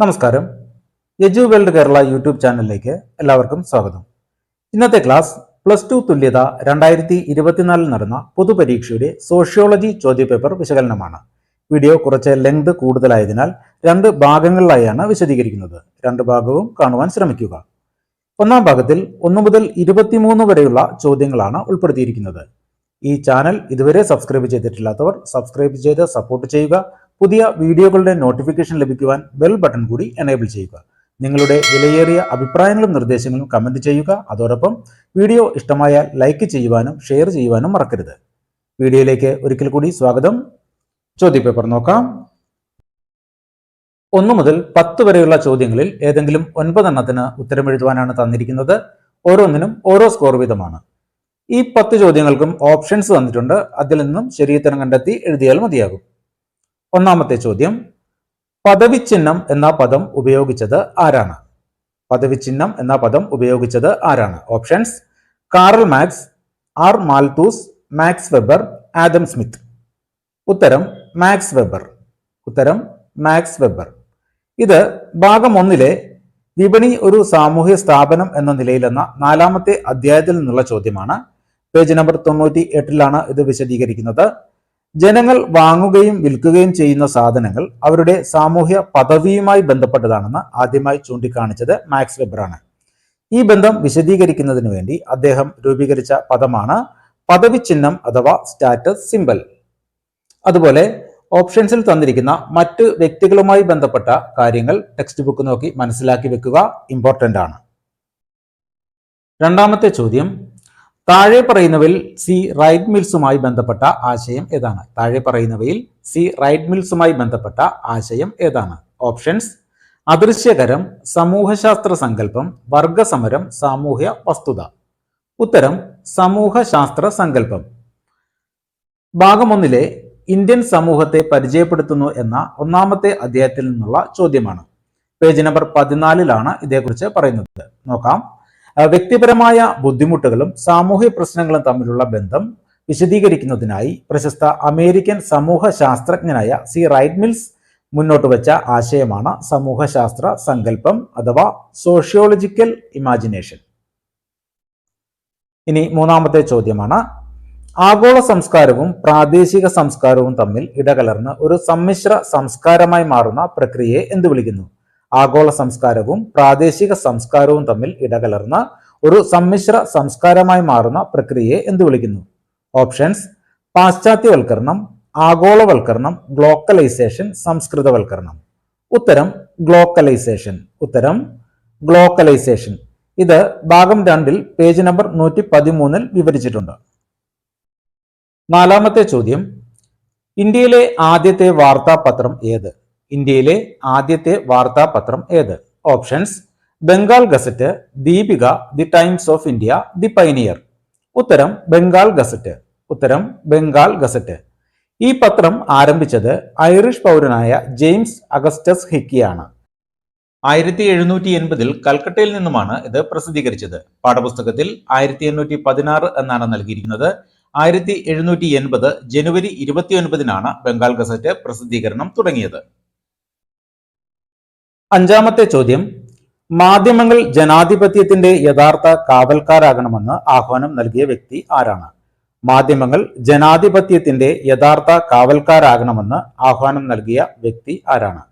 നമസ്കാരം. യജു world Kerala YouTube ചാനലിലേക്ക് എല്ലാവർക്കും സ്വാഗതം. ഇന്നത്തെ ക്ലാസ് പ്ലസ് ടു തുല്യത രണ്ടായിരത്തി ഇരുപത്തിനാലിൽ നടന്ന പൊതുപരീക്ഷയുടെ സോഷ്യോളജി ചോദ്യപേപ്പർ വിശകലനമാണ്. വീഡിയോ കുറച്ച് ലെങ്ത് കൂടുതലായതിനാൽ രണ്ട് ഭാഗങ്ങളിലായാണ് വിശദീകരിക്കുന്നത്. രണ്ട് ഭാഗവും കാണുവാൻ ശ്രമിക്കുക. ഒന്നാം ഭാഗത്തിൽ ഒന്ന് മുതൽ ഇരുപത്തിമൂന്ന് വരെയുള്ള ചോദ്യങ്ങളാണ് ഉൾപ്പെടുത്തിയിരിക്കുന്നത്. ഈ ചാനൽ ഇതുവരെ സബ്സ്ക്രൈബ് ചെയ്തിട്ടില്ലാത്തവർ സബ്സ്ക്രൈബ് ചെയ്ത് സപ്പോർട്ട് ചെയ്യുക. പുതിയ വീഡിയോകളുടെ നോട്ടിഫിക്കേഷൻ ലഭിക്കുവാൻ ബെൽ ബട്ടൺ കൂടി എനേബിൾ ചെയ്യുക. നിങ്ങളുടെ വിലയേറിയ അഭിപ്രായങ്ങളും നിർദ്ദേശങ്ങളും കമന്റ് ചെയ്യുക. അതോടൊപ്പം വീഡിയോ ഇഷ്ടമായാൽ ലൈക്ക് ചെയ്യുവാനും ഷെയർ ചെയ്യുവാനും മറക്കരുത്. വീഡിയോയിലേക്ക് ഒരിക്കൽ കൂടി സ്വാഗതം. ചോദ്യപേപ്പർ നോക്കാം. ഒന്നു മുതൽ പത്ത് വരെയുള്ള ചോദ്യങ്ങളിൽ ഏതെങ്കിലും ഒൻപതെണ്ണത്തിന് ഉത്തരമെഴുതുവാനാണ് തന്നിരിക്കുന്നത്. ഓരോന്നിനും ഓരോ സ്കോർ വീതമാണ്. ഈ പത്ത് ചോദ്യങ്ങൾക്കും ഓപ്ഷൻസ് തന്നിട്ടുണ്ട് അതിൽ നിന്നും ശരിയുത്തരം കണ്ടെത്തി എഴുതിയാൽ മതിയാകും. ഒന്നാമത്തെ ചോദ്യം പദവിച്ചിഹ്നം എന്ന പദം ഉപയോഗിച്ചത് ആരാണ്? പദവിച്ചിഹ്നം എന്ന പദം ഉപയോഗിച്ചത് ആരാണ്? Options Karl Marx R Malthus Max Weber Adam Smith. ഉത്തരം മാക്സ് വെബർ. ഉത്തരം മാക്സ് വെബർ. ഇത് ഭാഗം ഒന്നിലെ വിപണി ഒരു സാമൂഹ്യ സ്ഥാപനം എന്ന നിലയിലെന്ന നാലാമത്തെ അധ്യായത്തിൽ നിന്നുള്ള ചോദ്യമാണ്. പേജ് നമ്പർ തൊണ്ണൂറ്റി എട്ടിലാണ് ഇത് വിശദീകരിക്കുന്നത്. ജനങ്ങൾ വാങ്ങുകയും വിൽക്കുകയും ചെയ്യുന്ന സാധനങ്ങൾ അവരുടെ സാമൂഹ്യ പദവിയുമായി ബന്ധപ്പെട്ടതാണെന്ന് ആദ്യമായി ചൂണ്ടിക്കാണിച്ചത് മാക്സ് വെബറാണ്. ഈ ബന്ധം വിശദീകരിക്കുന്നതിന് വേണ്ടി അദ്ദേഹം രൂപീകരിച്ച പദമാണ് പദവി ചിഹ്നം അഥവാ സ്റ്റാറ്റസ് സിമ്പൽ. അതുപോലെ ഓപ്ഷൻസിൽ തന്നിരിക്കുന്ന മറ്റ് വ്യക്തികളുമായി ബന്ധപ്പെട്ട കാര്യങ്ങൾ ടെക്സ്റ്റ് ബുക്ക് നോക്കി മനസ്സിലാക്കി വെക്കുക ഇമ്പോർട്ടന്റ് ആണ്. രണ്ടാമത്തെ ചോദ്യം താഴെ പറയുന്നവയിൽ സി റൈറ്റ് മിൽസുമായി ബന്ധപ്പെട്ട ആശയം ഏതാണ്? താഴെ പറയുന്നവയിൽ സി റൈറ്റ് മിൽസുമായി ബന്ധപ്പെട്ട ആശയം ഏതാണ്? ഓപ്ഷൻസ് അദൃശ്യകരം സമൂഹശാസ്ത്ര സങ്കല്പം വർഗസമരം സാമൂഹ്യ വസ്തുത. ഉത്തരം സമൂഹശാസ്ത്ര സങ്കല്പം. ഭാഗം ഒന്നിലെ ഇന്ത്യൻ സമൂഹത്തെ പരിചയപ്പെടുത്തുന്നു എന്ന ഒന്നാമത്തെ അധ്യായത്തിൽ നിന്നുള്ള ചോദ്യമാണ്. പേജ് നമ്പർ പതിനാലിലാണ് ഇതേക്കുറിച്ച് പറയുന്നത്. നോക്കാം. വ്യക്തിപരമായ ബുദ്ധിമുട്ടുകളും സാമൂഹ്യ പ്രശ്നങ്ങളും തമ്മിലുള്ള ബന്ധം വിശദീകരിക്കുന്നതിനായി പ്രശസ്ത അമേരിക്കൻ സമൂഹ ശാസ്ത്രജ്ഞനായ സി റൈറ്റ് മിൽസ് മുന്നോട്ട് വെച്ച ആശയമാണ് സമൂഹശാസ്ത്ര സങ്കല്പം അഥവാ സോഷ്യോളജിക്കൽ ഇമാജിനേഷൻ. ഇനി മൂന്നാമത്തെ ചോദ്യമാണ്. ആഗോള സംസ്കാരവും പ്രാദേശിക സംസ്കാരവും തമ്മിൽ ഇടകലർന്ന് ഒരു സമ്മിശ്ര സംസ്കാരമായി മാറുന്ന പ്രക്രിയയെ എന്ത് വിളിക്കുന്നു? ആഗോള സംസ്കാരവും പ്രാദേശിക സംസ്കാരവും തമ്മിൽ ഇടകലർന്ന ഒരു സമ്മിശ്ര സംസ്കാരമായി മാറുന്ന പ്രക്രിയയെ എന്തു വിളിക്കുന്നു? ഓപ്ഷൻസ് പാശ്ചാത്യവൽക്കരണം ആഗോളവൽക്കരണം ഗ്ലോക്കലൈസേഷൻ സംസ്കൃതവൽക്കരണം. ഉത്തരം ഗ്ലോക്കലൈസേഷൻ. ഉത്തരം ഗ്ലോക്കലൈസേഷൻ. ഇത് ഭാഗം രണ്ടിൽ പേജ് നമ്പർ നൂറ്റി പതിമൂന്നിൽ വിവരിച്ചിട്ടുണ്ട്. നാലാമത്തെ ചോദ്യം ഇന്ത്യയിലെ ആദ്യത്തെ വാർത്താപത്രം ഏത്? ഇന്ത്യയിലെ ആദ്യത്തെ വാർത്താപത്രം ഏത്? Options Bengal Gazette Deepika the Times of India the Pioneer. ഉത്തരം ബംഗാൾ ഗസറ്റ്. ഉത്തരം ബംഗാൾ ഗസറ്റ്. ഈ പത്രം ആരംഭിച്ചത് ഐറിഷ് പൗരനായ ജെയിംസ് അഗസ്റ്റസ് ഹിക്കിയാണ്. ആയിരത്തി എഴുന്നൂറ്റി എൺപതിൽ കൽക്കട്ടയിൽ നിന്നുമാണ് ഇത് പ്രസിദ്ധീകരിച്ചത്. പാഠപുസ്തകത്തിൽ ആയിരത്തി എണ്ണൂറ്റി പതിനാറ് എന്നാണ് നൽകിയിരിക്കുന്നത്. ആയിരത്തി എഴുന്നൂറ്റി എൺപത് ജനുവരി ഇരുപത്തിയൊൻപതിനാണ് ബംഗാൾ ഗസറ്റ് പ്രസിദ്ധീകരണം തുടങ്ങിയത്. അഞ്ചാമത്തെ ചോദ്യം മാധ്യമങ്ങൾ ജനാധിപത്യത്തിന്റെ യഥാർത്ഥ കാവൽക്കാരാകണമെന്ന് ആഹ്വാനം നൽകിയ വ്യക്തി ആരാണ്? മാധ്യമങ്ങൾ ജനാധിപത്യത്തിന്റെ യഥാർത്ഥ കാവൽക്കാരാകണമെന്ന് ആഹ്വാനം നൽകിയ വ്യക്തി ആരാണ്?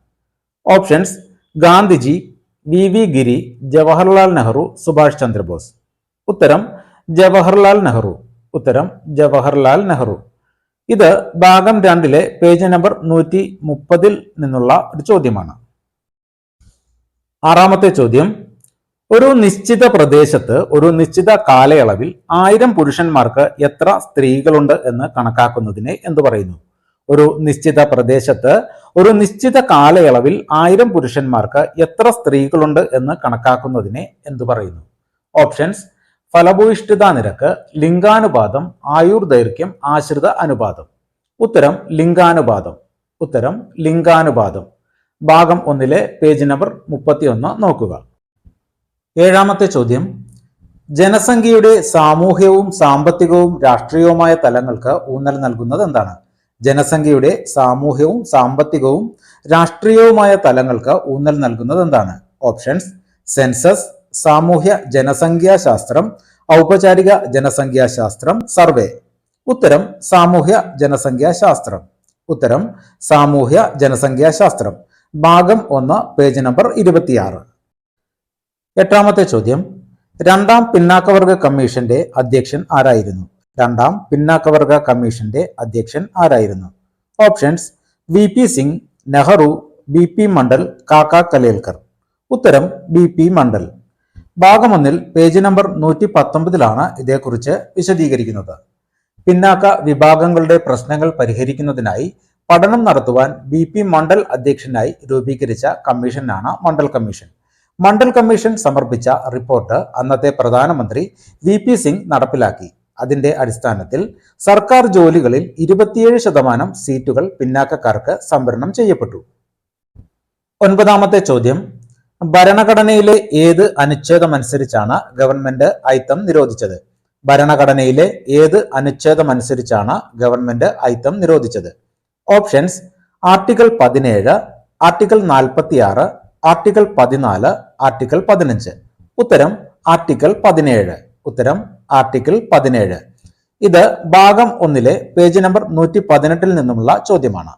Options Gandhiji V V Giri Jawaharlal Nehru Subhash Chandra Bose. ഉത്തരം ജവഹർലാൽ നെഹ്റു. ഉത്തരം ജവഹർലാൽ നെഹ്റു. ഇത് ഭാഗം രണ്ടിലെ പേജ് നമ്പർ നൂറ്റി മുപ്പതിൽ നിന്നുള്ള ഒരു ചോദ്യമാണ്. ആറാമത്തെ ചോദ്യം. ഒരു നിശ്ചിത പ്രദേശത്ത് ഒരു നിശ്ചിത കാലയളവിൽ ആയിരം പുരുഷന്മാർക്ക് എത്ര സ്ത്രീകളുണ്ട് എന്ന് കണക്കാക്കുന്നതിനെ എന്തു പറയുന്നു? ഒരു നിശ്ചിത പ്രദേശത്ത് ഒരു നിശ്ചിത കാലയളവിൽ ആയിരം പുരുഷന്മാർക്ക് എത്ര സ്ത്രീകളുണ്ട് എന്ന് കണക്കാക്കുന്നതിനെ എന്തു പറയുന്നു? ഓപ്ഷൻസ്. ഫലഭൂയിഷ്ഠിത നിരക്ക് ലിംഗാനുപാതം ആയുർ ദൈർഘ്യം ആശ്രിത അനുപാതം. ഉത്തരം ലിംഗാനുപാതം. ഉത്തരം ലിംഗാനുപാതം. ഭാഗം ഒന്നിലെ പേജ് നമ്പർ മുപ്പത്തിയൊന്ന് നോക്കുക. ഏഴാമത്തെ ചോദ്യം. ജനസംഖ്യയുടെ സാമൂഹ്യവും സാമ്പത്തികവും രാഷ്ട്രീയവുമായ തലങ്ങൾക്ക് ഊന്നൽ നൽകുന്നത് എന്താണ്? ജനസംഖ്യയുടെ സാമൂഹ്യവും സാമ്പത്തികവും രാഷ്ട്രീയവുമായ തലങ്ങൾക്ക് ഊന്നൽ നൽകുന്നത് എന്താണ്? ഓപ്ഷൻസ്. സെൻസസ് സാമൂഹ്യ ജനസംഖ്യാശാസ്ത്രം ഔപചാരിക ജനസംഖ്യാശാസ്ത്രം സർവേ. ഉത്തരം സാമൂഹ്യ ജനസംഖ്യാശാസ്ത്രം. ഉത്തരം സാമൂഹ്യ ജനസംഖ്യാ ശാസ്ത്രം ഭാഗം ഒന്ന് പേജ് നമ്പർ ഇരുപത്തിയാറ്. എട്ടാമത്തെ ചോദ്യം. രണ്ടാം പിന്നാക്കവർഗ കമ്മീഷന്റെ അധ്യക്ഷൻ ആരായിരുന്നു? രണ്ടാം പിന്നാക്കവർഗ കമ്മീഷന്റെ അധ്യക്ഷൻ ആരായിരുന്നു? Options V P Singh Nehru B P Mandal Kaka Kalelkar ഉത്തരം ബി പി മണ്ഡൽ. ഭാഗം ഒന്നിൽ പേജ് നമ്പർ നൂറ്റി പത്തൊമ്പതിലാണ് ഇതേക്കുറിച്ച് വിശദീകരിക്കുന്നത്. പിന്നാക്ക വിഭാഗങ്ങളുടെ പ്രശ്നങ്ങൾ പരിഹരിക്കുന്നതിനായി പഠനം നടത്തുവാൻ ബി പി മണ്ഡൽ അധ്യക്ഷനായി രൂപീകരിച്ച കമ്മീഷനാണ് മണ്ഡൽ കമ്മീഷൻ. മണ്ഡൽ കമ്മീഷൻ സമർപ്പിച്ച റിപ്പോർട്ട് അന്നത്തെ പ്രധാനമന്ത്രി വി പി സിംഗ് നടപ്പിലാക്കി. അതിന്റെ അടിസ്ഥാനത്തിൽ സർക്കാർ ജോലികളിൽ ഇരുപത്തിയേഴ് ശതമാനം സീറ്റുകൾ പിന്നാക്കക്കാർക്ക് സംവരണം ചെയ്യപ്പെട്ടു. ഒൻപതാമത്തെ ചോദ്യം. ഭരണഘടനയിലെ ഏത് അനുച്ഛേദമനുസരിച്ചാണ് ഗവൺമെന്റ് അയിത്തം നിരോധിച്ചത്? ഭരണഘടനയിലെ ഏത് അനുച്ഛേദമനുസരിച്ചാണ് ഗവൺമെന്റ് അയിത്തം നിരോധിച്ചത്? ഓപ്ഷൻസ് ആർട്ടിക്കിൾ പതിനേഴ് ആർട്ടിക്കിൾ നാൽപ്പത്തിയാറ് ആർട്ടിക്കിൾ പതിനാല് ആർട്ടിക്കിൾ പതിനഞ്ച്. ഉത്തരം ആർട്ടിക്കിൾ പതിനേഴ്. ഉത്തരം ആർട്ടിക്കിൾ പതിനേഴ്. ഇത് ഭാഗം ഒന്നിലെ പേജ് നമ്പർ നൂറ്റി പതിനെട്ടിൽ നിന്നുമുള്ള ചോദ്യമാണ്.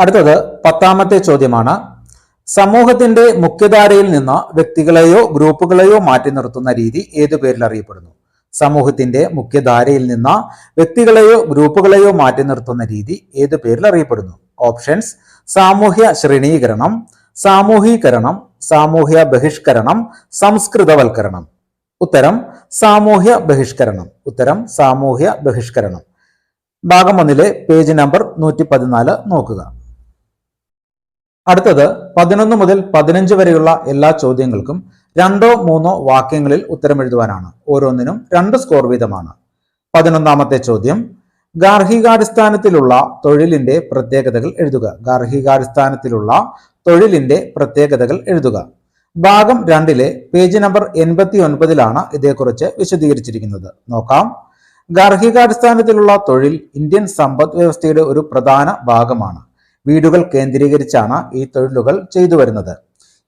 അടുത്തത് പത്താമത്തെ ചോദ്യമാണ്. സമൂഹത്തിന്റെ മുഖ്യധാരയിൽ നിന്ന് വ്യക്തികളെയോ ഗ്രൂപ്പുകളെയോ മാറ്റി നിർത്തുന്ന രീതി ഏതു പേരിൽ അറിയപ്പെടുന്നു? സമൂഹത്തിന്റെ മുഖ്യധാരയിൽ നിന്ന് വ്യക്തികളെയോ ഗ്രൂപ്പുകളെയോ മാറ്റി നിർത്തുന്ന രീതി ഏതു പേരിൽ അറിയപ്പെടുന്നു? ഓപ്ഷൻസ് സാമൂഹ്യ ശ്രേണീകരണം സാമൂഹീകരണം സാമൂഹ്യ ബഹിഷ്കരണം സംസ്കൃതവൽക്കരണം. ഉത്തരം സാമൂഹ്യ ബഹിഷ്കരണം. ഉത്തരം സാമൂഹ്യ ബഹിഷ്കരണം. ഭാഗം ഒന്നിലെ പേജ് നമ്പർ നൂറ്റി പതിനാല് നോക്കുക. അടുത്തത് പതിനൊന്ന് മുതൽ പതിനഞ്ച് വരെയുള്ള എല്ലാ ചോദ്യങ്ങൾക്കും രണ്ടോ മൂന്നോ വാക്യങ്ങളിൽ ഉത്തരം എഴുതുവാനാണ് ഓരോന്നിനും രണ്ട് സ്കോർ വീതമാണ്. പതിനൊന്നാമത്തെ ചോദ്യം. ഗാർഹികാടിസ്ഥാനത്തിലുള്ള തൊഴിലിന്റെ പ്രത്യേകതകൾ എഴുതുക. ഗാർഹികാടിസ്ഥാനത്തിലുള്ള തൊഴിലിന്റെ പ്രത്യേകതകൾ എഴുതുക. ഭാഗം രണ്ടിലെ പേജ് നമ്പർ എൺപത്തി ഒൻപതിലാണ് ഇതേക്കുറിച്ച് വിശദീകരിച്ചിരിക്കുന്നത്. നോക്കാം. ഗാർഹികാടിസ്ഥാനത്തിലുള്ള തൊഴിൽ ഇന്ത്യൻ സമ്പദ് വ്യവസ്ഥയുടെ ഒരു പ്രധാന ഭാഗമാണ്. വീടുകൾ കേന്ദ്രീകരിച്ചാണ് ഈ തൊഴിലുകൾ ചെയ്തു വരുന്നത്.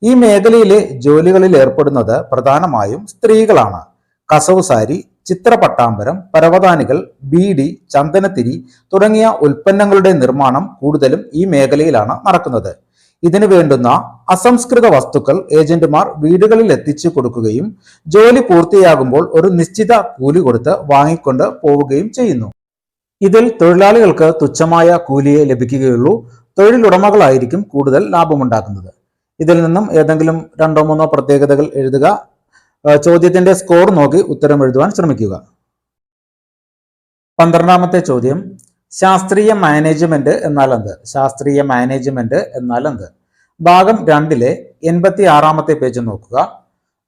ഈ മേഖലയിലെ ജോലികളിൽ ഏർപ്പെടുന്നത് പ്രധാനമായും സ്ത്രീകളാണ്. കസവ് സാരി ചിത്രപട്ടാമ്പരം പരവതാനികൾ ബീഡി ചന്ദനത്തിരി തുടങ്ങിയ ഉൽപ്പന്നങ്ങളുടെ നിർമ്മാണം കൂടുതലും ഈ മേഖലയിലാണ് നടക്കുന്നത്. ഇതിനു വേണ്ടുന്ന അസംസ്കൃത വസ്തുക്കൾ ഏജന്റുമാർ വീടുകളിൽ എത്തിച്ചു കൊടുക്കുകയും ജോലി പൂർത്തിയാകുമ്പോൾ ഒരു നിശ്ചിത കൂലി കൊടുത്ത് വാങ്ങിക്കൊണ്ട് പോവുകയും ചെയ്യുന്നു. ഇതിൽ തൊഴിലാളികൾക്ക് തുച്ഛമായ കൂലിയെ ലഭിക്കുകയുള്ളൂ. തൊഴിലുടമകളായിരിക്കും കൂടുതൽ ലാഭമുണ്ടാക്കുന്നത്. ഇതിൽ നിന്നും ഏതെങ്കിലും രണ്ടോ മൂന്നോ പ്രത്യേകതകൾ എഴുതുക. ചോദ്യത്തിന്റെ സ്കോർ നോക്കി ഉത്തരം എഴുതുവാൻ ശ്രമിക്കുക. പന്ത്രണ്ടാമത്തെ ചോദ്യം. ശാസ്ത്രീയ മാനേജ്മെന്റ് എന്നാൽ എന്ത്? ശാസ്ത്രീയ മാനേജ്മെന്റ് എന്നാൽ എന്ത്? ഭാഗം രണ്ടിലെ എൺപത്തി ആറാമത്തെ പേജ് നോക്കുക.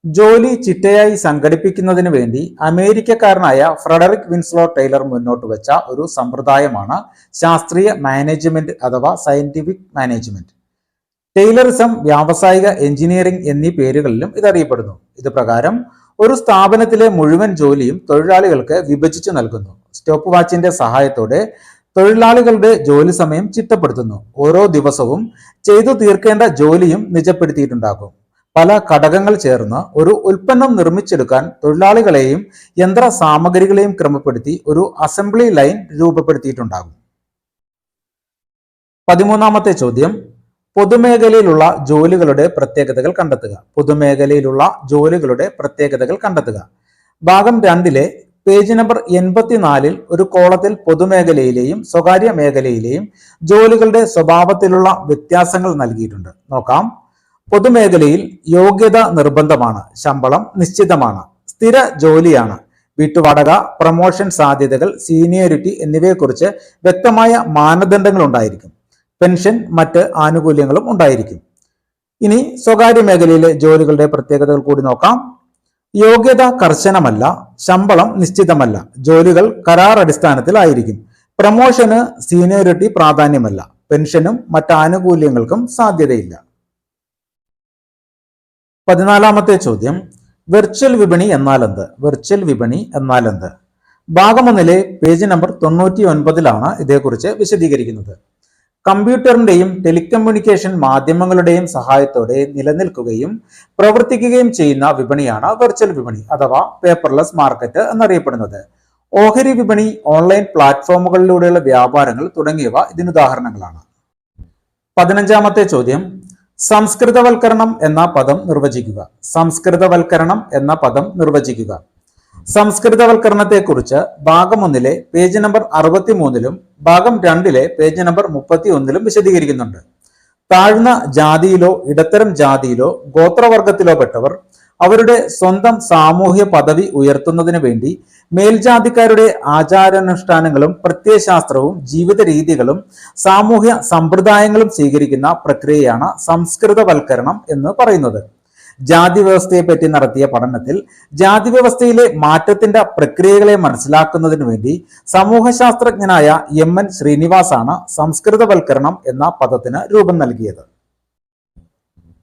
ജോലി ചിട്ടയായി സംഘടിപ്പിക്കുന്നതിന് വേണ്ടി അമേരിക്കക്കാരനായ ഫ്രെഡറിക് വിൻസ്ലോ ടൈലർ മുന്നോട്ട് വെച്ച ഒരു സമ്പ്രദായമാണ് ശാസ്ത്രീയ മാനേജ്മെന്റ് അഥവാ സയന്റിഫിക് മാനേജ്മെന്റ് ടൈലറിസം വ്യാവസായിക എഞ്ചിനീയറിംഗ് എന്നീ പേരുകളിലും ഇതറിയപ്പെടുന്നു. ഇത് പ്രകാരം ഒരു സ്ഥാപനത്തിലെ മുഴുവൻ ജോലിയും തൊഴിലാളികൾക്ക് വിഭജിച്ചു നൽകുന്നു. സ്റ്റോപ്പ് വാച്ചിന്റെ സഹായത്തോടെ തൊഴിലാളികളുടെ ജോലി സമയം ചിട്ടപ്പെടുത്തുന്നു. ഓരോ ദിവസവും ചെയ്തു തീർക്കേണ്ട ജോലിയും നിജപ്പെടുത്തിയിട്ടുണ്ടാകും. പല ഘടകങ്ങൾ ചേർന്ന് ഒരു ഉൽപ്പന്നം നിർമ്മിച്ചെടുക്കാൻ തൊഴിലാളികളെയും യന്ത്ര സാമഗ്രികളെയും ക്രമപ്പെടുത്തി ഒരു അസംബ്ലി ലൈൻ രൂപപ്പെടുത്തിയിട്ടുണ്ടാകും. പതിമൂന്നാമത്തെ ചോദ്യം പൊതുമേഖലയിലുള്ള ജോലികളുടെ പ്രത്യേകതകൾ കണ്ടെത്തുക. പൊതുമേഖലയിലുള്ള ജോലികളുടെ പ്രത്യേകതകൾ കണ്ടെത്തുക. ഭാഗം രണ്ടിലെ പേജ് നമ്പർ എൺപത്തിനാലിൽ ഒരു കോളത്തിൽ പൊതുമേഖലയിലെയും സ്വകാര്യ മേഖലയിലെയും ജോലികളുടെ സ്വഭാവത്തിലുള്ള വ്യത്യാസങ്ങൾ നൽകിയിട്ടുണ്ട്. നോക്കാം. പൊതുമേഖലയിൽ യോഗ്യത നിർബന്ധമാണ് ശമ്പളം നിശ്ചിതമാണ് സ്ഥിര ജോലിയാണ് വീട്ടുവാടക പ്രമോഷൻ സാധ്യതകൾ സീനിയോറിറ്റി എന്നിവയെക്കുറിച്ച് വ്യക്തമായ മാനദണ്ഡങ്ങൾ ഉണ്ടായിരിക്കും. പെൻഷൻ മറ്റ് ആനുകൂല്യങ്ങളും ഉണ്ടായിരിക്കും. ഇനി സ്വകാര്യ മേഖലയിലെ ജോലികളുടെ പ്രത്യേകതകൾ കൂടി നോക്കാം. യോഗ്യത കർശനമല്ല ശമ്പളം നിശ്ചിതമല്ല ജോലികൾ കരാർ അടിസ്ഥാനത്തിലായിരിക്കും. പ്രമോഷന് സീനിയോറിറ്റി പ്രാധാന്യമല്ല പെൻഷനും മറ്റ് ആനുകൂല്യങ്ങൾക്കും സാധ്യതയില്ല. പതിനാലാമത്തെ ചോദ്യം വെർച്വൽ വിപണി എന്നാൽ എന്ത് വെർച്വൽ വിപണി എന്നാൽ എന്ത് ഭാഗം ഒന്നിലെ പേജ് നമ്പർ തൊണ്ണൂറ്റി ഒൻപതിലാണ് ഇതേക്കുറിച്ച് വിശദീകരിക്കുന്നത്. കമ്പ്യൂട്ടറിന്റെയും ടെലികമ്മ്യൂണിക്കേഷൻ മാധ്യമങ്ങളുടെയും സഹായത്തോടെ നിലനിൽക്കുകയും പ്രവർത്തിക്കുകയും ചെയ്യുന്ന വിപണിയാണ് വെർച്വൽ വിപണി അഥവാ പേപ്പർലെസ് മാർക്കറ്റ് എന്നറിയപ്പെടുന്നത്. ഓഹരി വിപണി ഓൺലൈൻ പ്ലാറ്റ്ഫോമുകളിലൂടെയുള്ള വ്യാപാരങ്ങൾ തുടങ്ങിയവ ഇതിനുദാഹരണങ്ങളാണ് പതിനഞ്ചാമത്തെ ചോദ്യം. സംസ്കൃതവൽക്കരണം എന്ന പദം നിർവചിക്കുക. സംസ്കൃതവൽക്കരണം എന്ന പദം നിർവചിക്കുക. സംസ്കൃതവൽക്കരണത്തെക്കുറിച്ച് ഭാഗം ഒന്നിലെ പേജ് നമ്പർ അറുപത്തിമൂന്നിലും ഭാഗം രണ്ടിലെ പേജ് നമ്പർ മുപ്പത്തി ഒന്നിലും വിശദീകരിക്കുന്നുണ്ട്. താഴ്ന്ന ജാതിയിലോ ഇടത്തരം ജാതിയിലോ ഗോത്രവർഗത്തിലോ പെട്ടവർ അവരുടെ സ്വന്തം സാമൂഹ്യ പദവി ഉയർത്തുന്നതിന് വേണ്ടി മേൽജാതിക്കാരുടെ ആചാരാനുഷ്ഠാനങ്ങളും പ്രത്യയശാസ്ത്രവും ജീവിത രീതികളും സാമൂഹ്യ സമ്പ്രദായങ്ങളും സ്വീകരിക്കുന്ന പ്രക്രിയയാണ് സംസ്കൃതവൽക്കരണം എന്ന് പറയുന്നത്. ജാതി വ്യവസ്ഥയെ പറ്റി നടത്തിയ പഠനത്തിൽ ജാതി വ്യവസ്ഥയിലെ മാറ്റത്തിന്റെ പ്രക്രിയകളെ മനസ്സിലാക്കുന്നതിന് വേണ്ടി സമൂഹശാസ്ത്രജ്ഞനായ എം എൻ ശ്രീനിവാസാണ് സംസ്കൃതവൽക്കരണം എന്ന പദത്തിന് രൂപം നൽകിയത്.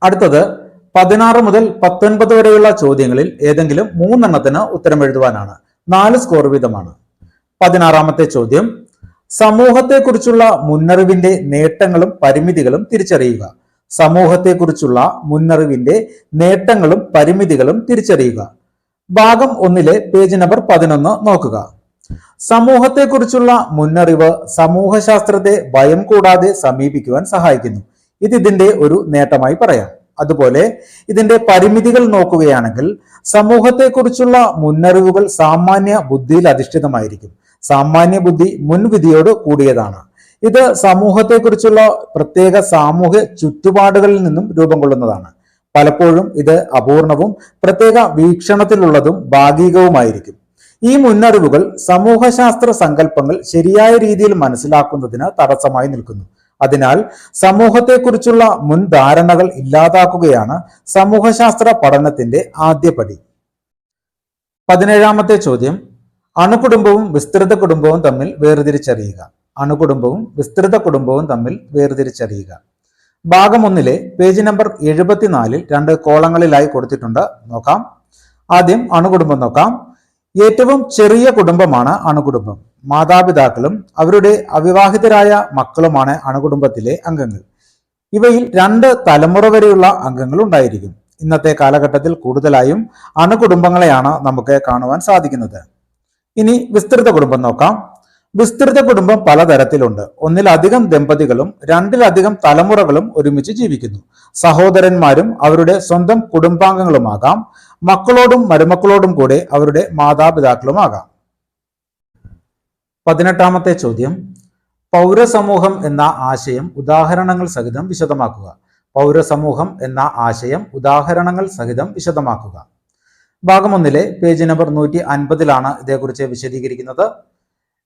അടുത്തത് പതിനാറ് മുതൽ പത്തൊൻപത് വരെയുള്ള ചോദ്യങ്ങളിൽ ഏതെങ്കിലും മൂന്നെണ്ണത്തിന് ഉത്തരം എഴുതുവാനാണ്. നാല് സ്കോർ വീതമാണ്. പതിനാറാമത്തെ ചോദ്യം സമൂഹത്തെക്കുറിച്ചുള്ള മുന്നറിവിന്റെ നേട്ടങ്ങളും പരിമിതികളും തിരിച്ചറിയുക. സമൂഹത്തെക്കുറിച്ചുള്ള മുന്നറിവിന്റെ നേട്ടങ്ങളും പരിമിതികളും തിരിച്ചറിയുക. ഭാഗം ഒന്നിലെ പേജ് നമ്പർ പതിനൊന്ന് നോക്കുക. സമൂഹത്തെക്കുറിച്ചുള്ള മുന്നറിവ് സമൂഹശാസ്ത്രത്തെ ഭയം കൂടാതെ സമീപിക്കുവാൻ സഹായിക്കുന്നു. ഇത് ഇതിന്റെ ഒരു നേട്ടമായി പറയാം. അതുപോലെ ഇതിന്റെ പരിമിതികൾ നോക്കുകയാണെങ്കിൽ സമൂഹത്തെക്കുറിച്ചുള്ള മുന്നറിവുകൾ സാമാന്യ ബുദ്ധിയിൽ അധിഷ്ഠിതമായിരിക്കും. സാമാന്യ ബുദ്ധി മുൻവിധിയോട് കൂടിയതാണ്. ഇത് സമൂഹത്തെക്കുറിച്ചുള്ള പ്രത്യേക സാമൂഹ്യ ചുറ്റുപാടുകളിൽ നിന്നും രൂപം കൊള്ളുന്നതാണ്. പലപ്പോഴും ഇത് അപൂർണവും പ്രത്യേക വീക്ഷണത്തിലുള്ളതും ഭാഗികവുമായിരിക്കും. ഈ മുന്നറിവുകൾ സമൂഹശാസ്ത്ര സങ്കല്പങ്ങൾ ശരിയായ രീതിയിൽ മനസ്സിലാക്കുന്നതിന് തടസ്സമായി നിൽക്കുന്നു. അതിനാൽ സമൂഹത്തെക്കുറിച്ചുള്ള മുൻധാരണകൾ ഇല്ലാതാക്കുകയാണ് സമൂഹശാസ്ത്ര പഠനത്തിന്റെ ആദ്യപടി പതിനേഴാമത്തെ ചോദ്യം. അണുകുടുംബവും വിസ്തൃത കുടുംബവും തമ്മിൽ വേർതിരിച്ചറിയുക. അണുകുടുംബവും വിസ്തൃത കുടുംബവും തമ്മിൽ വേർതിരിച്ചറിയുക. ഭാഗം ഒന്നിലെ പേജ് നമ്പർ എഴുപത്തിനാലിൽ രണ്ട് കോളങ്ങളിലായി കൊടുത്തിട്ടുണ്ട്. നോക്കാം. ആദ്യം അണുകുടുംബം നോക്കാം. ഏറ്റവും ചെറിയ കുടുംബമാണ് അണുകുടുംബം. മാതാപിതാക്കളും അവരുടെ അവിവാഹിതരായ മക്കളുമാണ് അണുകുടുംബത്തിലെ അംഗങ്ങൾ. ഇവയിൽ രണ്ട് തലമുറ വരെയുള്ള അംഗങ്ങൾ ഉണ്ടായിരിക്കും. ഇന്നത്തെ കാലഘട്ടത്തിൽ കൂടുതലായും അണുകുടുംബങ്ങളെയാണ് നമുക്ക് കാണുവാൻ സാധിക്കുന്നത്. ഇനി വിസ്തൃത കുടുംബം നോക്കാം. വിസ്തൃത കുടുംബം പലതരത്തിലുണ്ട്. ഒന്നിലധികം ദമ്പതികളും രണ്ടിലധികം തലമുറകളും ഒരുമിച്ച് ജീവിക്കുന്നു. സഹോദരന്മാരും അവരുടെ സ്വന്തം കുടുംബാംഗങ്ങളുമാകാം. മക്കളോടും മരുമക്കളോടും കൂടെ അവരുടെ മാതാപിതാക്കളുമാകാം. പതിനെട്ടാമത്തെ ചോദ്യം. പൗരസമൂഹം എന്ന ആശയം ഉദാഹരണങ്ങൾ സഹിതം വിശദമാക്കുക. പൗരസമൂഹം എന്ന ആശയം ഉദാഹരണങ്ങൾ സഹിതം വിശദമാക്കുക. ഭാഗം ഒന്നിലെ പേജ് നമ്പർ നൂറ്റി അൻപതിലാണ് ഇതേക്കുറിച്ച് വിശദീകരിക്കുന്നത്.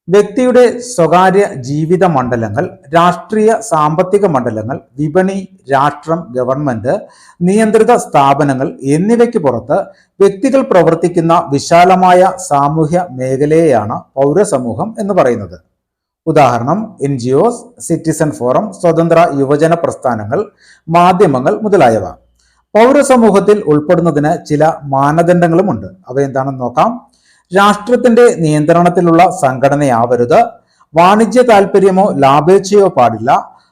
വ്യക്തിയുടെ സ്വകാര്യ ജീവിത മണ്ഡലങ്ങൾ രാഷ്ട്രീയ സാമ്പത്തിക മണ്ഡലങ്ങൾ വിപണി രാഷ്ട്രം ഗവൺമെന്റ് നിയന്ത്രിത സ്ഥാപനങ്ങൾ എന്നിവയ്ക്ക് പുറത്ത് വ്യക്തികൾ പ്രവർത്തിക്കുന്ന വിശാലമായ സാമൂഹ്യ മേഖലയെയാണ് പൗരസമൂഹം എന്ന് പറയുന്നത്. ഉദാഹരണം N G Os citizen forum സ്വതന്ത്ര യുവജന പ്രസ്ഥാനങ്ങൾ മാധ്യമങ്ങൾ മുതലായവ. പൗരസമൂഹത്തിൽ ഉൾപ്പെടുന്നതിന് ചില മാനദണ്ഡങ്ങളുമുണ്ട്. അവ എന്താണെന്ന് നോക്കാം. രാഷ്ട്രത്തിന്റെ നിയന്ത്രണത്തിലുള്ള സംഘടനയാവരുത്. വാണിജ്യ താൽപര്യമോ ലാഭേച്ഛയോ പാടില്ല.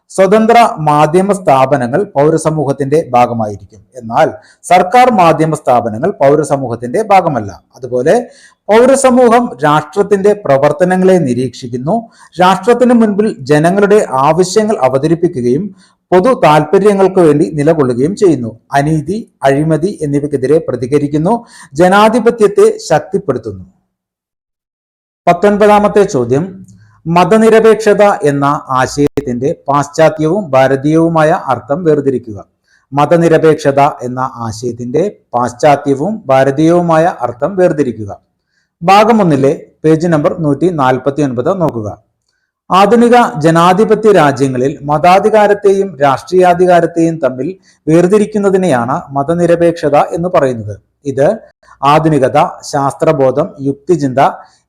സ്വതന്ത്ര മാധ്യമ സ്ഥാപനങ്ങൾ പൗരസമൂഹത്തിന്റെ ഭാഗമായിരിക്കും. എന്നാൽ സർക്കാർ മാധ്യമ സ്ഥാപനങ്ങൾ പൗരസമൂഹത്തിന്റെ ഭാഗമല്ല. അതുപോലെ പൗരസമൂഹം രാഷ്ട്രത്തിന്റെ പ്രവർത്തനങ്ങളെ നിരീക്ഷിക്കുന്നു. രാഷ്ട്രത്തിന് മുൻപിൽ ജനങ്ങളുടെ ആവശ്യങ്ങൾ അവതരിപ്പിക്കുകയും പൊതു താൽപര്യങ്ങൾക്ക് വേണ്ടി നിലകൊള്ളുകയും ചെയ്യുന്നു. അനീതി അഴിമതി എന്നിവയ്ക്കെതിരെ പ്രതികരിക്കുന്നു. ജനാധിപത്യത്തെ ശക്തിപ്പെടുത്തുന്നു. പത്തൊൻപതാമത്തെ ചോദ്യം. മതനിരപേക്ഷത എന്ന ആശയത്തിന്റെ പാശ്ചാത്യവും ഭാരതീയവുമായ അർത്ഥം വേർതിരിക്കുക. മതനിരപേക്ഷത എന്ന ആശയത്തിന്റെ പാശ്ചാത്യവും ഭാരതീയവുമായ അർത്ഥം വേർതിരിക്കുക. ഭാഗം ഒന്നിലെ പേജ് നമ്പർ നൂറ്റി നാൽപ്പത്തി ഒൻപത് നോക്കുക. ആധുനിക ജനാധിപത്യ രാജ്യങ്ങളിൽ മതാധികാരത്തെയും രാഷ്ട്രീയാധികാരത്തെയും തമ്മിൽ വേർതിരിക്കുന്നതിനെയാണ് മതനിരപേക്ഷത എന്ന് പറയുന്നത്. ഇത് ആധുനികത ശാസ്ത്രബോധം യുക്തിചിന്ത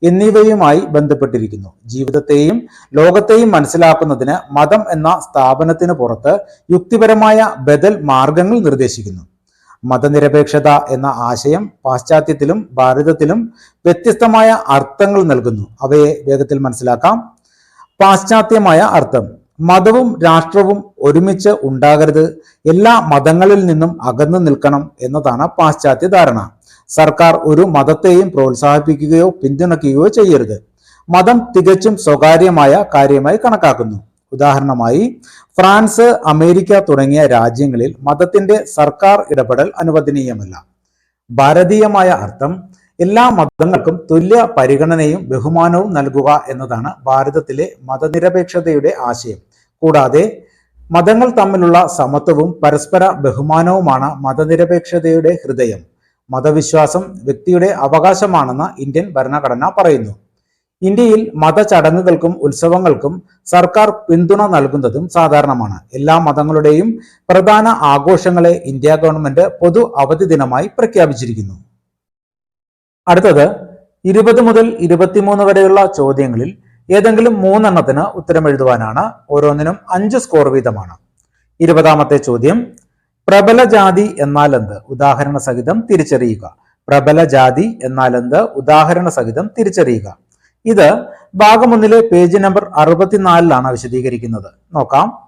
എന്നിവയുമായി ബന്ധപ്പെട്ടിരിക്കുന്നു. ജീവിതത്തെയും ലോകത്തെയും മനസ്സിലാക്കുന്നതിന് മതം എന്ന സ്ഥാപനത്തിന് പുറത്ത് യുക്തിപരമായ ബദൽ മാർഗങ്ങൾ നിർദ്ദേശിക്കുന്നു. മതനിരപേക്ഷത എന്ന ആശയം പാശ്ചാത്യത്തിലും ഭാരതത്തിലും വ്യത്യസ്തമായ അർത്ഥങ്ങൾ നൽകുന്നു. അവയെ വേഗത്തിൽ മനസ്സിലാക്കാം. പാശ്ചാത്യമായ അർത്ഥം മതവും രാഷ്ട്രവും ഒരുമിച്ച് ഉണ്ടാകരുത് എല്ലാ മതങ്ങളിൽ നിന്നും അകന്നു നിൽക്കണം എന്നതാണ് പാശ്ചാത്യ ധാരണ. സർക്കാർ ഒരു മതത്തെയും പ്രോത്സാഹിപ്പിക്കുകയോ പിന്തുണയ്ക്കുകയോ ചെയ്യരുത്. മതം തികച്ചും സ്വകാര്യമായ കാര്യമായി കണക്കാക്കുന്നു. ഉദാഹരണമായി ഫ്രാൻസ് അമേരിക്ക തുടങ്ങിയ രാജ്യങ്ങളിൽ മതത്തിന്റെ സർക്കാർ ഇടപെടൽ അനുവദനീയമല്ല. ഭാരതീയമായ അർത്ഥം എല്ലാ മതങ്ങൾക്കും തുല്യ പരിഗണനയും ബഹുമാനവും നൽകുക എന്നതാണ് ഭാരതത്തിലെ മതനിരപേക്ഷതയുടെ ആശയം. കൂടാതെ മതങ്ങൾ തമ്മിലുള്ള സമത്വവും പരസ്പര ബഹുമാനവുമാണ് മതനിരപേക്ഷതയുടെ ഹൃദയം. മതവിശ്വാസം വ്യക്തിയുടെ അവകാശമാണെന്ന് ഇന്ത്യൻ ഭരണഘടന പറയുന്നു. ഇന്ത്യയിൽ മതചടങ്ങുകൾക്കും ഉത്സവങ്ങൾക്കും സർക്കാർ പിന്തുണ നൽകുന്നതും സാധാരണമാണ്. എല്ലാ മതങ്ങളുടെയും പ്രധാന ആഘോഷങ്ങളെ ഇന്ത്യ ഗവൺമെന്റ് പൊതു അവധി ദിനമായി പ്രഖ്യാപിച്ചിരിക്കുന്നു. അടുത്തത് ഇരുപത് മുതൽ ഇരുപത്തിമൂന്ന് വരെയുള്ള ചോദ്യങ്ങളിൽ ഏതെങ്കിലും മൂന്നെണ്ണത്തിന് ഉത്തരം എഴുതുവാനാണ് ഓരോന്നിനും അഞ്ച് സ്കോർ വീതമാണ്. ഇരുപതാമത്തെ ചോദ്യം പ്രബല ജാതി എന്നാൽ എന്ത് ഉദാഹരണ സഹിതം തിരിച്ചറിയുക. പ്രബല ജാതി എന്നാൽ എന്ത് ഉദാഹരണ സഹിതം തിരിച്ചറിയുക. ഇത് ഭാഗം ഒന്നിലെ പേജ് നമ്പർ അറുപത്തിനാലിലാണ് വിശദീകരിക്കുന്നത്. നോക്കാം.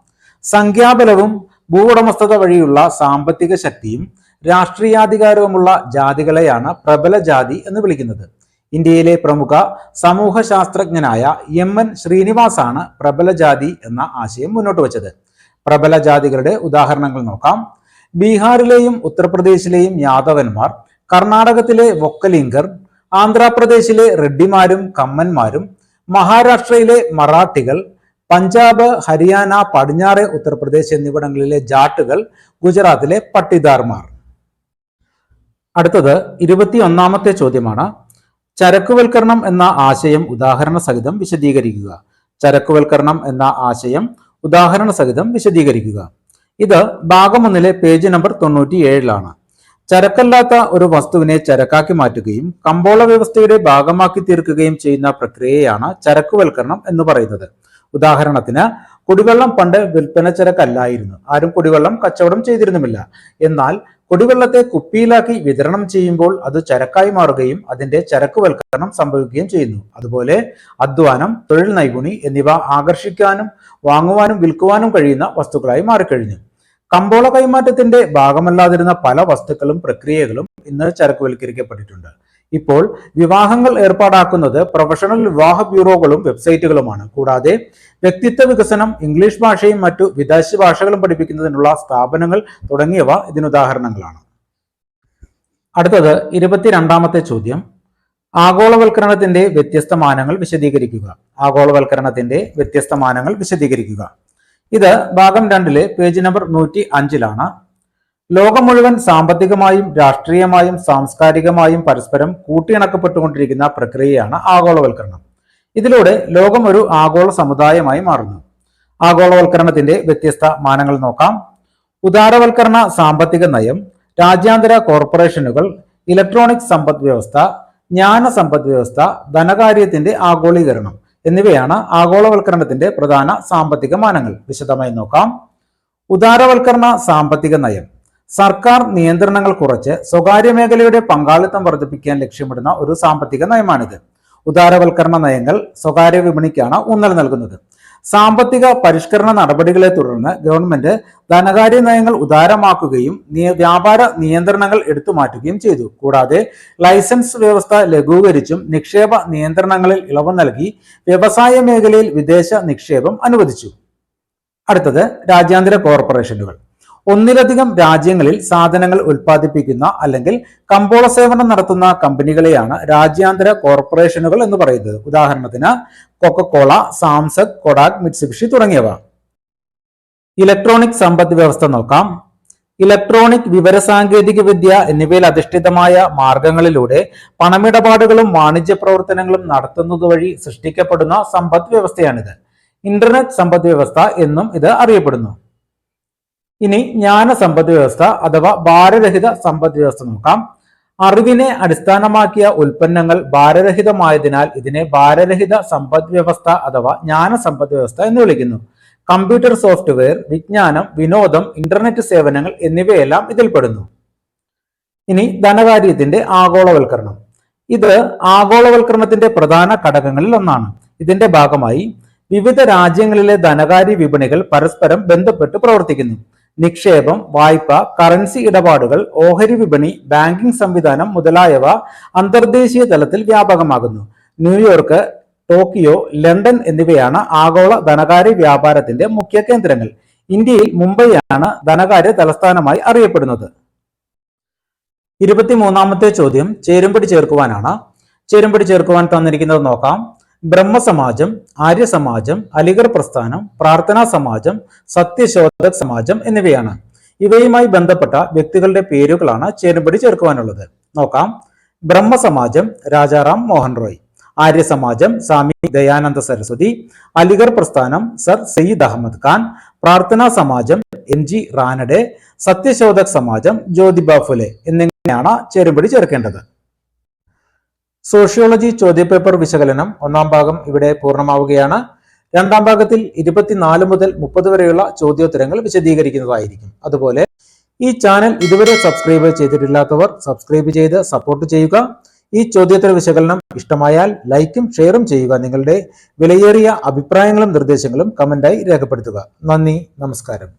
സംഖ്യാബലവും ഭൂവുടമസ്ഥത വഴിയുള്ള സാമ്പത്തിക ശക്തിയും രാഷ്ട്രീയാധികാരവുമുള്ള ജാതികളെയാണ് പ്രബല ജാതി എന്ന് വിളിക്കുന്നത്. ഇന്ത്യയിലെ പ്രമുഖ സമൂഹ ശാസ്ത്രജ്ഞനായ എം എൻ ശ്രീനിവാസാണ് പ്രബല ജാതി എന്ന ആശയം മുന്നോട്ട് വച്ചത്. പ്രബല ജാതികളുടെ ഉദാഹരണങ്ങൾ നോക്കാം. ബീഹാറിലെയും ഉത്തർപ്രദേശിലെയും യാദവന്മാർ കർണാടകത്തിലെ വൊക്കലിംഗർ ആന്ധ്രാപ്രദേശിലെ റെഡ്ഡിമാരും കമ്മന്മാരും മഹാരാഷ്ട്രയിലെ മറാഠികൾ പഞ്ചാബ് ഹരിയാന പടിഞ്ഞാറെ ഉത്തർപ്രദേശ് എന്നിവിടങ്ങളിലെ ജാട്ടുകൾ ഗുജറാത്തിലെ പട്ടിദാർമാർ. അടുത്തത് ഇരുപത്തിയൊന്നാമത്തെ ചോദ്യമാണ്. ചരക്കുവൽക്കരണം എന്ന ആശയം ഉദാഹരണ സഹിതം വിശദീകരിക്കുക. ചരക്കുവൽക്കരണം എന്ന ആശയം ഉദാഹരണ സഹിതം വിശദീകരിക്കുക. ഇത് ഭാഗം ഒന്നിലെ പേജ് നമ്പർ തൊണ്ണൂറ്റി ഏഴിലാണ് ചരക്കല്ലാത്ത ഒരു വസ്തുവിനെ ചരക്കാക്കി മാറ്റുകയും കമ്പോള വ്യവസ്ഥയുടെ ഭാഗമാക്കി തീർക്കുകയും ചെയ്യുന്ന പ്രക്രിയയാണ് ചരക്കുവൽക്കരണം എന്ന് പറയുന്നത്. ഉദാഹരണത്തിന് കുടിവെള്ളം പണ്ട് വിൽപ്പന ചരക്കല്ലായിരുന്നു. ആരും കുടിവെള്ളം കച്ചവടം ചെയ്തിരുന്നുമില്ല. എന്നാൽ കുടിവെള്ളത്തെ കുപ്പിയിലാക്കി വിതരണം ചെയ്യുമ്പോൾ അത് ചരക്കായി മാറുകയും അതിന്റെ ചരക്കുവൽക്കരണം സംഭവിക്കുകയും ചെയ്യുന്നു. അതുപോലെ അധ്വാനം തൊഴിൽ നൈപുണി എന്നിവ ആകർഷിക്കാനും വാങ്ങുവാനും വിൽക്കുവാനും കഴിയുന്ന വസ്തുക്കളായി മാറിക്കഴിഞ്ഞു. കമ്പോള കൈമാറ്റത്തിന്റെ ഭാഗമല്ലാതിരുന്ന പല വസ്തുക്കളും പ്രക്രിയകളും ഇന്ന് ചരക്കുവൽക്കരിക്കപ്പെട്ടിട്ടുണ്ട് ഇപ്പോൾ വിവാഹങ്ങൾ ഏർപ്പാടാക്കുന്നത് പ്രൊഫഷണൽ വിവാഹ ബ്യൂറോകളും വെബ്സൈറ്റുകളുമാണ്. കൂടാതെ വ്യക്തിത്വ വികസനം ഇംഗ്ലീഷ് ഭാഷയും മറ്റു വിദേശ ഭാഷകളും പഠിപ്പിക്കുന്നതിനുള്ള സ്ഥാപനങ്ങൾ തുടങ്ങിയവ ഇതിനുദാഹരണങ്ങളാണ്. അടുത്തത് ഇരുപത്തിരണ്ടാമത്തെ ചോദ്യം. ആഗോളവൽക്കരണത്തിന്റെ വ്യത്യസ്ത മാനങ്ങൾ വിശദീകരിക്കുക. ആഗോളവൽക്കരണത്തിന്റെ വ്യത്യസ്ത മാനങ്ങൾ വിശദീകരിക്കുക. ഇത് ഭാഗം രണ്ടിലെ പേജ് നമ്പർ നൂറ്റി അഞ്ചിലാണ്. ലോകം മുഴുവൻ സാമ്പത്തികമായും രാഷ്ട്രീയമായും സാംസ്കാരികമായും പരസ്പരം കൂട്ടിയിണക്കപ്പെട്ടുകൊണ്ടിരിക്കുന്ന പ്രക്രിയയാണ് ആഗോളവൽക്കരണം. ഇതിലൂടെ ലോകം ഒരു ആഗോള സമുദായമായി മാറുന്നു. ആഗോളവൽക്കരണത്തിന്റെ വ്യത്യസ്ത മാനങ്ങൾ നോക്കാം. ഉദാരവൽക്കരണ സാമ്പത്തിക നയം രാജ്യാന്തര കോർപ്പറേഷനുകൾ ഇലക്ട്രോണിക് സമ്പദ് വ്യവസ്ഥ ജ്ഞാന സമ്പദ് വ്യവസ്ഥ ധനകാര്യത്തിന്റെ ആഗോളീകരണം എന്നിവയാണ് ആഗോളവൽക്കരണത്തിന്റെ പ്രധാന സാമ്പത്തിക മാനങ്ങൾ. വിശദമായി നോക്കാം. ഉദാരവൽക്കരണ സാമ്പത്തിക നയം. സർക്കാർ നിയന്ത്രണങ്ങൾ കുറച്ച് സ്വകാര്യ മേഖലയുടെ പങ്കാളിത്തം വർദ്ധിപ്പിക്കാൻ ലക്ഷ്യമിടുന്ന ഒരു സാമ്പത്തിക നയമാണിത്. ഉദാരവൽക്കരണ നയങ്ങൾ സ്വകാര്യ വിപണിക്കാണ് ഊന്നൽ നൽകുന്നത്. സാമ്പത്തിക പരിഷ്കരണ നടപടികളെ തുടർന്ന് ഗവൺമെന്റ് ധനകാര്യ നയങ്ങൾ ഉദാരമാക്കുകയും വ്യാപാര നിയന്ത്രണങ്ങൾ എടുത്തു മാറ്റുകയും ചെയ്തു. കൂടാതെ ലൈസൻസ് വ്യവസ്ഥ ലഘൂകരിച്ചും നിക്ഷേപ നിയന്ത്രണങ്ങളിൽ ഇളവ് നൽകി വ്യവസായ മേഖലയിൽ വിദേശ നിക്ഷേപം അനുവദിച്ചു. അടുത്തത് രാജ്യാന്തര കോർപ്പറേഷനുകൾ ഒന്നിലധികം രാജ്യങ്ങളിൽ സാധനങ്ങൾ ഉൽപ്പാദിപ്പിക്കുന്ന അല്ലെങ്കിൽ കമ്പോള സേവനം നടത്തുന്ന കമ്പനികളെയാണ് രാജ്യാന്തര കോർപ്പറേഷനുകൾ എന്ന് പറയുന്നത്. ഉദാഹരണത്തിന് Coca Cola Samsung Kodak Mitsubishi തുടങ്ങിയവ. ഇലക്ട്രോണിക് സമ്പദ് വ്യവസ്ഥ നോക്കാം. ഇലക്ട്രോണിക് വിവരസാങ്കേതിക വിദ്യ എന്നിവയിൽ അധിഷ്ഠിതമായ മാർഗങ്ങളിലൂടെ പണമിടപാടുകളും വാണിജ്യ പ്രവർത്തനങ്ങളും നടത്തുന്നത് വഴി സൃഷ്ടിക്കപ്പെടുന്ന സമ്പദ് വ്യവസ്ഥയാണിത്. ഇന്റർനെറ്റ് സമ്പദ് വ്യവസ്ഥ എന്നും ഇത് അറിയപ്പെടുന്നു. ഇനി ജ്ഞാന സമ്പദ് വ്യവസ്ഥ അഥവാ ഭാരരഹിത സമ്പദ് വ്യവസ്ഥ നോക്കാം. അറിവിനെ അടിസ്ഥാനമാക്കിയ ഉൽപ്പന്നങ്ങൾ ഭാരരഹിതമായതിനാൽ ഇതിനെ ഭാരരഹിത സമ്പദ് വ്യവസ്ഥ അഥവാ ജ്ഞാന സമ്പദ് വ്യവസ്ഥ എന്ന് വിളിക്കുന്നു. കമ്പ്യൂട്ടർ സോഫ്റ്റ്വെയർ വിജ്ഞാനം വിനോദം ഇന്റർനെറ്റ് സേവനങ്ങൾ എന്നിവയെല്ലാം ഇതിൽപ്പെടുന്നു ഇനി ധനകാര്യത്തിന്റെ ആഗോളവൽക്കരണം. ഇത് ആഗോളവൽക്കരണത്തിന്റെ പ്രധാന ഘടകങ്ങളിൽ ഒന്നാണ്. ഇതിന്റെ ഭാഗമായി വിവിധ രാജ്യങ്ങളിലെ ധനകാര്യ വിപണികൾ പരസ്പരം ബന്ധപ്പെട്ട് പ്രവർത്തിക്കുന്നു. നിക്ഷേപം വായ്പ കറൻസി ഇടപാടുകൾ ഓഹരി വിപണി ബാങ്കിംഗ് സംവിധാനം മുതലായവ അന്തർദേശീയ തലത്തിൽ വ്യാപകമാകുന്നു. ന്യൂയോർക്ക് ടോക്കിയോ ലണ്ടൻ എന്നിവയാണ് ആഗോള ധനകാര്യ വ്യാപാരത്തിന്റെ മുഖ്യ കേന്ദ്രങ്ങൾ. ഇന്ത്യയിൽ മുംബൈയാണ് ധനകാര്യ തലസ്ഥാനമായി അറിയപ്പെടുന്നത്. ഇരുപത്തിമൂന്നാമത്തെ ചോദ്യം ചേരുംപടി ചേർക്കുവാനാണ്. ചേരുംപടി ചേർക്കുവാൻ തന്നിരിക്കുന്നത് നോക്കാം. ബ്രഹ്മസമാജം ആര്യസമാജം അലിഗർ പ്രസ്ഥാനം പ്രാർത്ഥനാ സമാജം സത്യശോധക് സമാജം എന്നിവയാണ്. ഇവയുമായി ബന്ധപ്പെട്ട വ്യക്തികളുടെ പേരുകളാണ് ചേരുംപടി ചേർക്കുവാനുള്ളത്. നോക്കാം. ബ്രഹ്മസമാജം രാജാറാം മോഹൻ റോയ്. ആര്യസമാജം സ്വാമി ദയാനന്ദ സരസ്വതി. അലിഗർ പ്രസ്ഥാനം sir Sayyid Ahmed Khan. Prarthana Samaj M G Ranade. Satyashodhak Samaj Jyotiba Phule എന്നിങ്ങനെയാണ് ചേരുംപടി ചേർക്കേണ്ടത്. സോഷ്യോളജി ചോദ്യപേപ്പർ വിശകലനം ഒന്നാം ഭാഗം ഇവിടെ പൂർണമാവുകയാണ്. രണ്ടാം ഭാഗത്തിൽ ഇരുപത്തിനാല് മുതൽ മുപ്പത് വരെയുള്ള ചോദ്യോത്തരങ്ങൾ വിശദീകരിക്കുന്നതായിരിക്കും. അതുപോലെ ഈ ചാനൽ ഇതുവരെ സബ്സ്ക്രൈബ് ചെയ്തിട്ടില്ലാത്തവർ സബ്സ്ക്രൈബ് ചെയ്ത് സപ്പോർട്ട് ചെയ്യുക. ഈ ചോദ്യോത്തര വിശകലനം ഇഷ്ടമായാൽ ലൈക്കും ഷെയറും ചെയ്യുക. നിങ്ങളുടെ വിലയേറിയ അഭിപ്രായങ്ങളും നിർദ്ദേശങ്ങളും കമന്റായി രേഖപ്പെടുത്തുക. നന്ദി നമസ്കാരം.